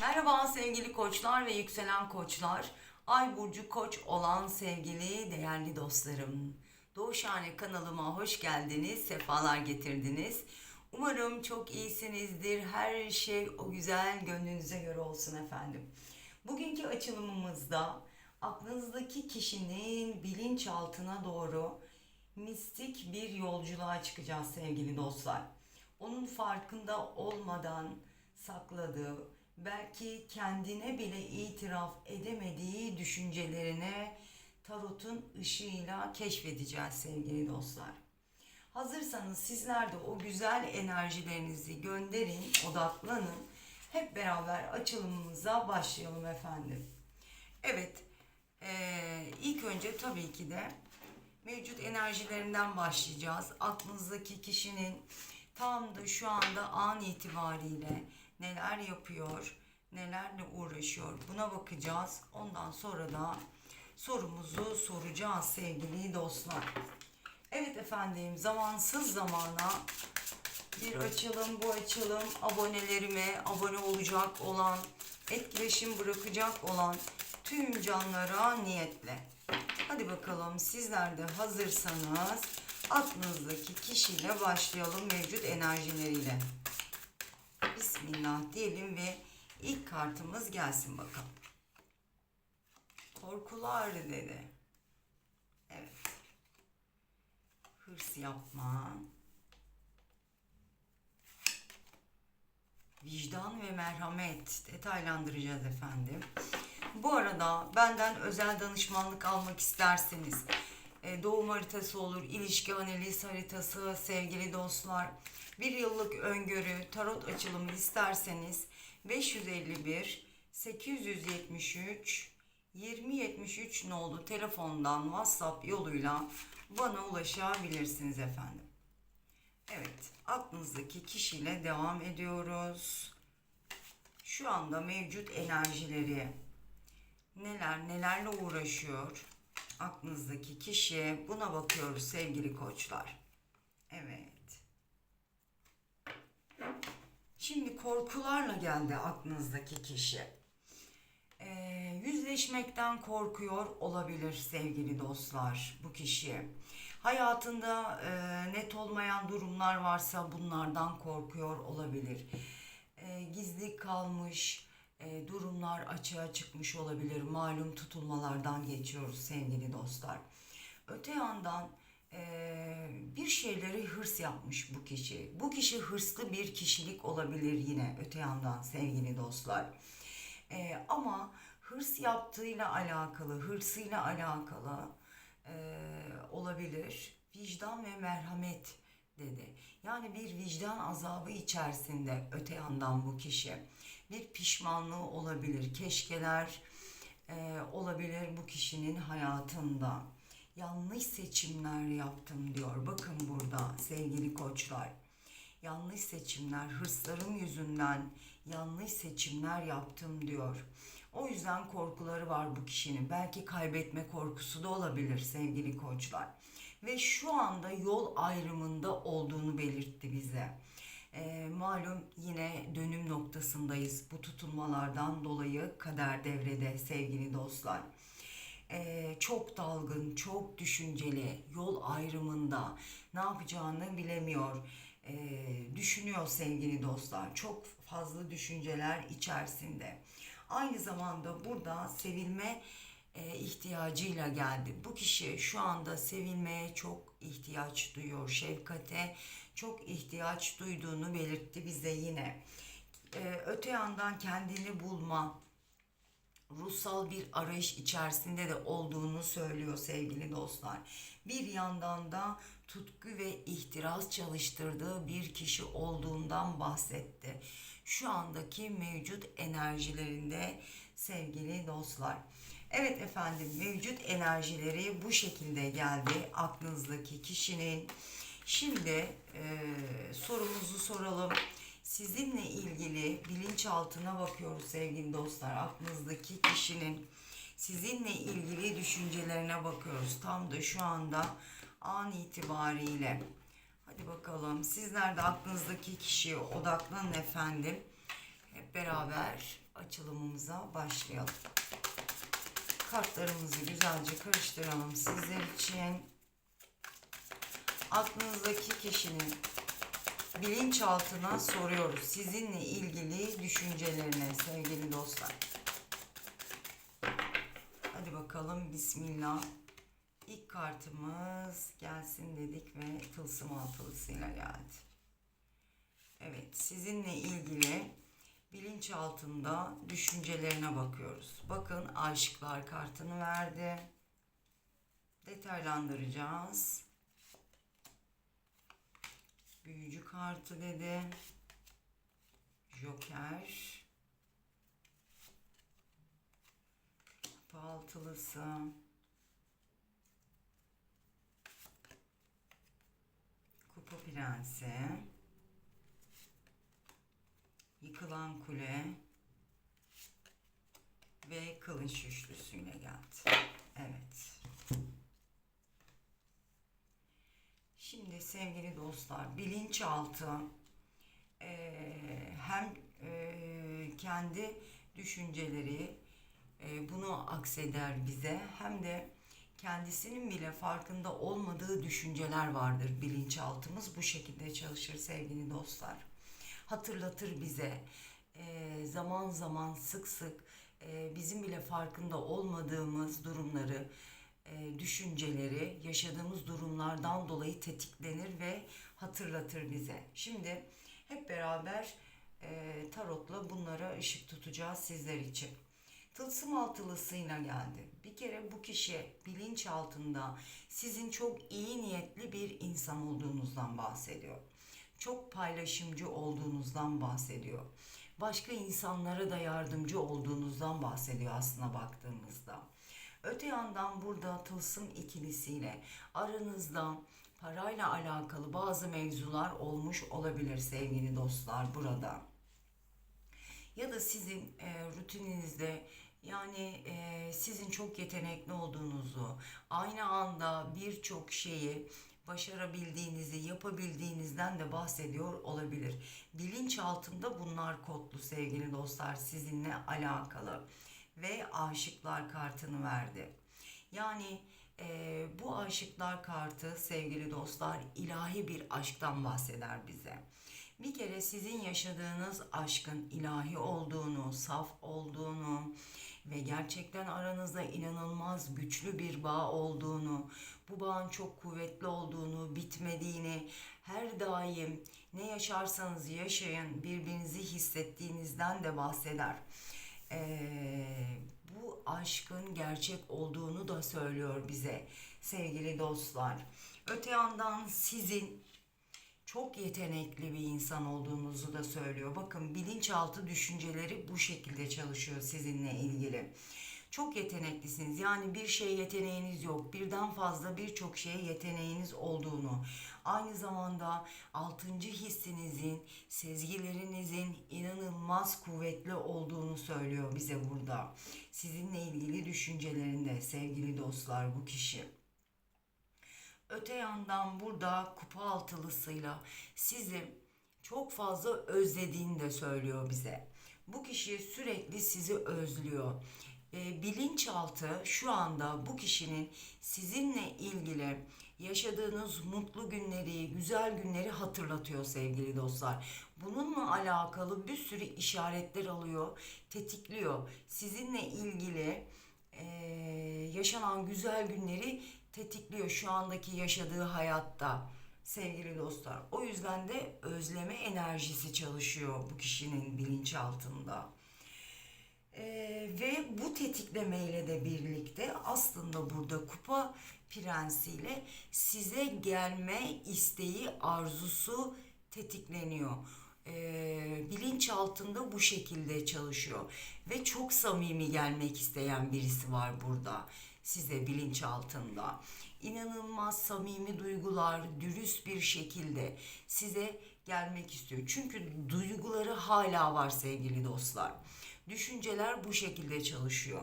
Merhaba sevgili koçlar ve yükselen koçlar. Ay burcu koç olan sevgili değerli dostlarım. Doğuşhane kanalıma hoş geldiniz, sefalar getirdiniz. Umarım çok iyisinizdir. Her şey o güzel gönlünüze göre olsun efendim. Bugünkü açılımımızda aklınızdaki kişinin bilinçaltına doğru mistik bir yolculuğa çıkacağız sevgili dostlar. Onun farkında olmadan sakladığı, belki kendine bile itiraf edemediği düşüncelerine tarotun ışığıyla keşfedeceğiz sevgili dostlar. Hazırsanız sizler de o güzel enerjilerinizi gönderin, odaklanın. Hep beraber açılımımıza başlayalım efendim. Evet, eee, ilk önce tabii ki de mevcut enerjilerinden başlayacağız. Aklınızdaki kişinin tam da şu anda an itibariyle neler yapıyor, nelerle uğraşıyor buna bakacağız. Ondan sonra da sorumuzu soracağız sevgili dostlar. Evet efendim zamansız zamana bir açılım bu açılım abonelerime abone olacak olan etkileşim bırakacak olan tüm canlara niyetle. Hadi bakalım sizler de hazırsanız aklınızdaki kişiyle başlayalım mevcut enerjileriyle. Bismillah diyelim ve ilk kartımız gelsin bakalım. Korkular dedi. Evet. Hırs yapma. Vicdan ve merhamet detaylandıracağız efendim. Bu arada benden özel danışmanlık almak isterseniz doğum haritası olur, ilişki analiz haritası sevgili dostlar. Bir yıllık öngörü, tarot açılımı isterseniz 551 873 2073 nolu telefondan WhatsApp yoluyla bana ulaşabilirsiniz efendim. Evet, aklınızdaki kişiyle devam ediyoruz. Şu anda mevcut enerjileri neler nelerle uğraşıyor aklınızdaki kişi buna bakıyoruz sevgili koçlar. Evet. Şimdi korkularla geldi aklınızdaki kişi. Ee, yüzleşmekten korkuyor olabilir sevgili dostlar bu kişi. Hayatında e, net olmayan durumlar varsa bunlardan korkuyor olabilir. E, gizli kalmış e, durumlar açığa çıkmış olabilir. Malum tutulmalardan geçiyoruz sevgili dostlar. Öte yandan e, bir şeyleri hırs yapmış bu kişi. Bu kişi hırslı bir kişilik olabilir yine öte yandan sevgili dostlar. E, ama hırs yaptığıyla alakalı, hırsıyla alakalı olabilir. Vicdan ve merhamet dedi. Yani bir vicdan azabı içerisinde öte yandan bu kişi. Bir pişmanlığı olabilir. Keşkeler e, olabilir bu kişinin hayatında. Yanlış seçimler yaptım diyor. Bakın burada sevgili koçlar. Yanlış seçimler, hırslarım yüzünden yanlış seçimler yaptım diyor. O yüzden korkuları var bu kişinin. Belki kaybetme korkusu da olabilir sevgili koçlar. Ve şu anda yol ayrımında olduğunu belirtti bize. E, malum yine dönüm noktasındayız bu tutulmalardan dolayı kader devrede sevgili dostlar. E, çok dalgın, çok düşünceli, yol ayrımında ne yapacağını bilemiyor. E, düşünüyor sevgili dostlar. Çok fazla düşünceler içerisinde. Aynı zamanda burada sevilme e, ihtiyacıyla geldi. Bu kişi şu anda sevilmeye çok ihtiyaç duyuyor. Şefkate çok ihtiyaç duyduğunu belirtti bize yine. E, öte yandan kendini bulma, ruhsal bir arayış içerisinde de olduğunu söylüyor sevgili dostlar. Bir yandan da tutku ve ihtiras çalıştırdığı bir kişi olduğundan bahsetti. Şu andaki mevcut enerjilerinde sevgili dostlar. Evet efendim mevcut enerjileri bu şekilde geldi aklınızdaki kişinin. Şimdi e, sorumuzu soralım. Sizinle ilgili bilinçaltına bakıyoruz sevgili dostlar. Aklınızdaki kişinin sizinle ilgili düşüncelerine bakıyoruz. Tam da şu anda an itibariyle. Hadi bakalım sizler de aklınızdaki kişiye odaklanın efendim. Hep beraber açılımımıza başlayalım. Kartlarımızı güzelce karıştıralım sizler için. Aklınızdaki kişinin bilinçaltına soruyoruz. Sizinle ilgili düşüncelerine sevgili dostlar. Hadi bakalım Bismillah. İlk kartımız gelsin dedik ve tılsım altılısıyla geldi. Evet sizinle ilgili bilinçaltında düşüncelerine bakıyoruz. Bakın aşıklar kartını verdi. Detaylandıracağız. Büyücü kartı dedi. Joker. Kupa altılısı. Kupa prensi. Yıkılan kule. Ve kılıç üçlüsüyle geldi. Evet. Şimdi sevgili dostlar bilinçaltı eee hem eee, kendi düşünceleri eee, bunu akseder bize hem de kendisinin bile farkında olmadığı düşünceler vardır. Bilinçaltımız bu şekilde çalışır sevgili dostlar. Hatırlatır bize. Eee, zaman zaman sık sık eee, bizim bile farkında olmadığımız durumları e, düşünceleri yaşadığımız durumlardan dolayı tetiklenir ve hatırlatır bize. Şimdi hep beraber e, tarotla bunlara ışık tutacağız sizler için. Tılsım altılısıyla geldi. Bir kere bu kişi bilinç altında sizin çok iyi niyetli bir insan olduğunuzdan bahsediyor. Çok paylaşımcı olduğunuzdan bahsediyor. Başka insanlara da yardımcı olduğunuzdan bahsediyor aslına baktığımızda. Öte yandan burada tılsım ikilisiyle aranızda parayla alakalı bazı mevzular olmuş olabilir sevgili dostlar burada. Ya da sizin e, rutininizde yani e, sizin çok yetenekli olduğunuzu, aynı anda birçok şeyi başarabildiğinizi, yapabildiğinizden de bahsediyor olabilir. Bilinç altında bunlar kodlu sevgili dostlar sizinle alakalı ve aşıklar kartını verdi. Yani e, bu aşıklar kartı sevgili dostlar ilahi bir aşktan bahseder bize. Bir kere sizin yaşadığınız aşkın ilahi olduğunu, saf olduğunu ve gerçekten aranızda inanılmaz güçlü bir bağ olduğunu, bu bağın çok kuvvetli olduğunu, bitmediğini, her daim ne yaşarsanız yaşayın birbirinizi hissettiğinizden de bahseder. Ee, bu aşkın gerçek olduğunu da söylüyor bize sevgili dostlar. Öte yandan sizin çok yetenekli bir insan olduğunuzu da söylüyor. Bakın bilinçaltı düşünceleri bu şekilde çalışıyor sizinle ilgili. Çok yeteneklisiniz. Yani bir şeye yeteneğiniz yok. Birden fazla birçok şeye yeteneğiniz olduğunu, aynı zamanda altıncı hissinizin, sezgilerinizin inanılmaz kuvvetli olduğunu söylüyor bize burada. Sizinle ilgili düşüncelerinde sevgili dostlar bu kişi. Öte yandan burada kupa altılısıyla sizi çok fazla özlediğini de söylüyor bize. Bu kişi sürekli sizi özlüyor. E, bilinçaltı şu anda bu kişinin sizinle ilgili yaşadığınız mutlu günleri, güzel günleri hatırlatıyor sevgili dostlar. Bununla alakalı bir sürü işaretler alıyor, tetikliyor. Sizinle ilgili e, yaşanan güzel günleri tetikliyor şu andaki yaşadığı hayatta sevgili dostlar. O yüzden de özleme enerjisi çalışıyor bu kişinin bilinçaltında. Ee, ve bu tetiklemeyle de birlikte aslında burada kupa prensiyle size gelme isteği, arzusu tetikleniyor. Ee, bilinç altında bu şekilde çalışıyor ve çok samimi gelmek isteyen birisi var burada size bilinç altında. İnanılmaz samimi duygular, dürüst bir şekilde size gelmek istiyor. Çünkü duyguları hala var sevgili dostlar. Düşünceler bu şekilde çalışıyor.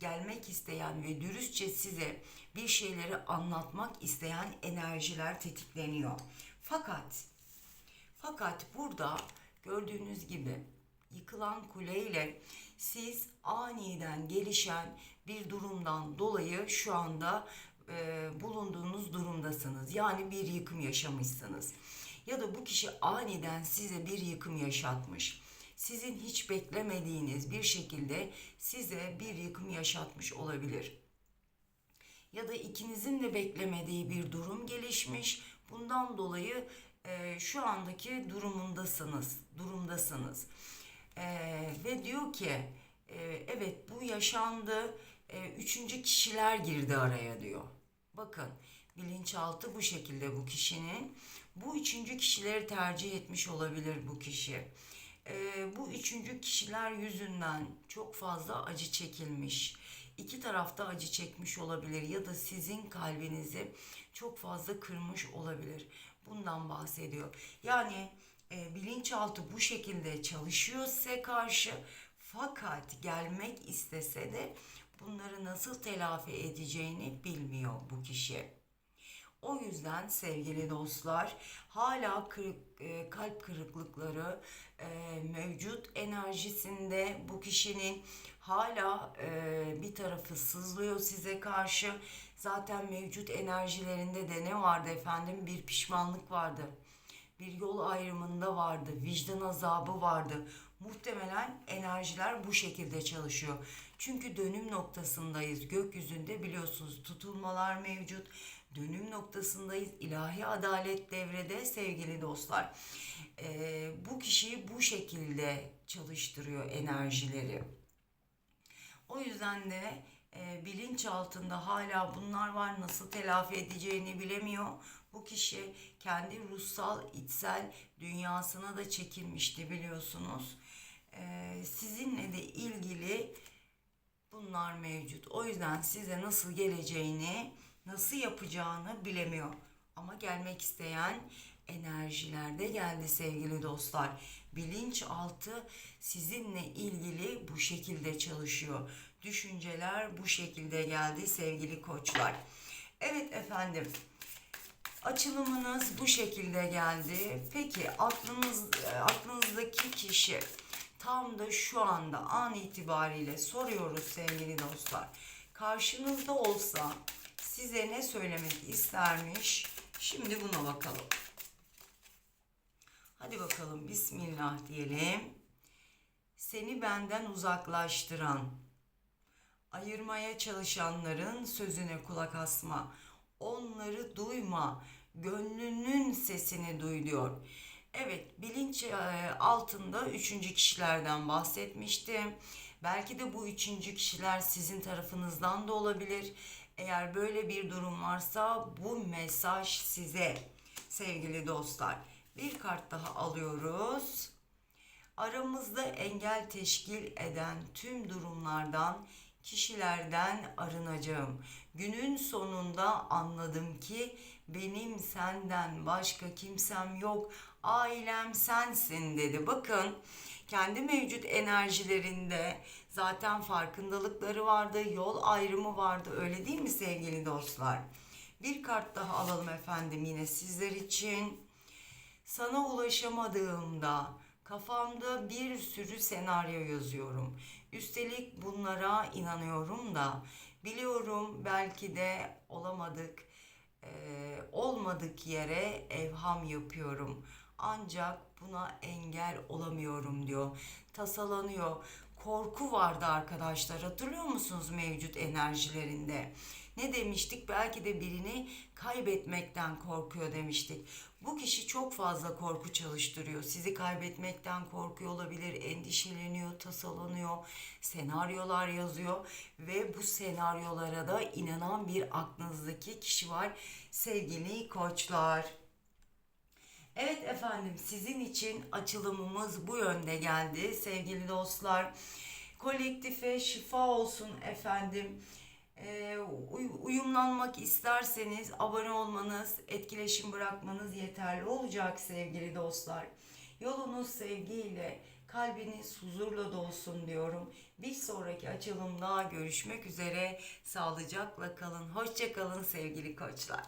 Gelmek isteyen ve dürüstçe size bir şeyleri anlatmak isteyen enerjiler tetikleniyor. Fakat fakat burada gördüğünüz gibi yıkılan kuleyle Siz aniden gelişen bir durumdan dolayı şu anda e, bulunduğunuz durumdasınız. Yani bir yıkım yaşamışsınız. Ya da bu kişi aniden size bir yıkım yaşatmış. Sizin hiç beklemediğiniz bir şekilde size bir yıkım yaşatmış olabilir ya da ikinizin de beklemediği bir durum gelişmiş. Bundan dolayı e, şu andaki durumundasınız, durumdasınız. E, ve diyor ki, e, evet bu yaşandı, e, üçüncü kişiler girdi araya diyor. Bakın, bilinçaltı bu şekilde bu kişinin. Bu üçüncü kişileri tercih etmiş olabilir bu kişi. E, bu üçüncü kişiler yüzünden çok fazla acı çekilmiş iki tarafta acı çekmiş olabilir ya da sizin kalbinizi çok fazla kırmış olabilir. Bundan bahsediyor. Yani e, bilinçaltı bu şekilde çalışıyor size karşı fakat gelmek istese de bunları nasıl telafi edeceğini bilmiyor bu kişi. O yüzden sevgili dostlar hala kırık, e, kalp kırıklıkları e, mevcut enerjisinde bu kişinin hala e, bir tarafı sızlıyor size karşı. Zaten mevcut enerjilerinde de ne vardı efendim? Bir pişmanlık vardı. Bir yol ayrımında vardı. Vicdan azabı vardı. Muhtemelen enerjiler bu şekilde çalışıyor. Çünkü dönüm noktasındayız. Gökyüzünde biliyorsunuz tutulmalar mevcut. Dönüm noktasındayız. İlahi adalet devrede sevgili dostlar. Ee, bu kişiyi bu şekilde çalıştırıyor enerjileri. O yüzden de e, bilinç altında hala bunlar var nasıl telafi edeceğini bilemiyor. Bu kişi kendi ruhsal içsel dünyasına da çekilmişti biliyorsunuz. E, sizinle de ilgili bunlar mevcut. O yüzden size nasıl geleceğini, nasıl yapacağını bilemiyor. Ama gelmek isteyen enerjilerde geldi sevgili dostlar. Bilinçaltı sizinle ilgili bu şekilde çalışıyor. Düşünceler bu şekilde geldi sevgili koçlar. Evet efendim. Açılımınız bu şekilde geldi. Peki aklınız aklınızdaki kişi tam da şu anda an itibariyle soruyoruz sevgili dostlar. Karşınızda olsa size ne söylemek istermiş? Şimdi buna bakalım. Hadi bakalım Bismillah diyelim. Seni benden uzaklaştıran, ayırmaya çalışanların sözüne kulak asma. Onları duyma. Gönlünün sesini duy diyor. Evet bilinç e, altında üçüncü kişilerden bahsetmiştim. Belki de bu üçüncü kişiler sizin tarafınızdan da olabilir. Eğer böyle bir durum varsa bu mesaj size sevgili dostlar. Bir kart daha alıyoruz. Aramızda engel teşkil eden tüm durumlardan, kişilerden arınacağım. Günün sonunda anladım ki benim senden başka kimsem yok. Ailem sensin dedi. Bakın kendi mevcut enerjilerinde zaten farkındalıkları vardı, yol ayrımı vardı. Öyle değil mi sevgili dostlar? Bir kart daha alalım efendim yine sizler için. Sana ulaşamadığımda kafamda bir sürü senaryo yazıyorum. Üstelik bunlara inanıyorum da biliyorum belki de olamadık, e, olmadık yere evham yapıyorum. Ancak buna engel olamıyorum diyor. Tasalanıyor. Korku vardı arkadaşlar. Hatırlıyor musunuz mevcut enerjilerinde? Ne demiştik? Belki de birini kaybetmekten korkuyor demiştik. Bu kişi çok fazla korku çalıştırıyor. Sizi kaybetmekten korkuyor olabilir, endişeleniyor, tasalanıyor, senaryolar yazıyor ve bu senaryolara da inanan bir aklınızdaki kişi var sevgili koçlar. Evet efendim sizin için açılımımız bu yönde geldi sevgili dostlar. Kolektife şifa olsun efendim. Ee, uyumlanmak isterseniz abone olmanız, etkileşim bırakmanız yeterli olacak sevgili dostlar. Yolunuz sevgiyle, kalbiniz huzurla dolsun diyorum. Bir sonraki açılımda görüşmek üzere. Sağlıcakla kalın. Hoşça kalın sevgili koçlar.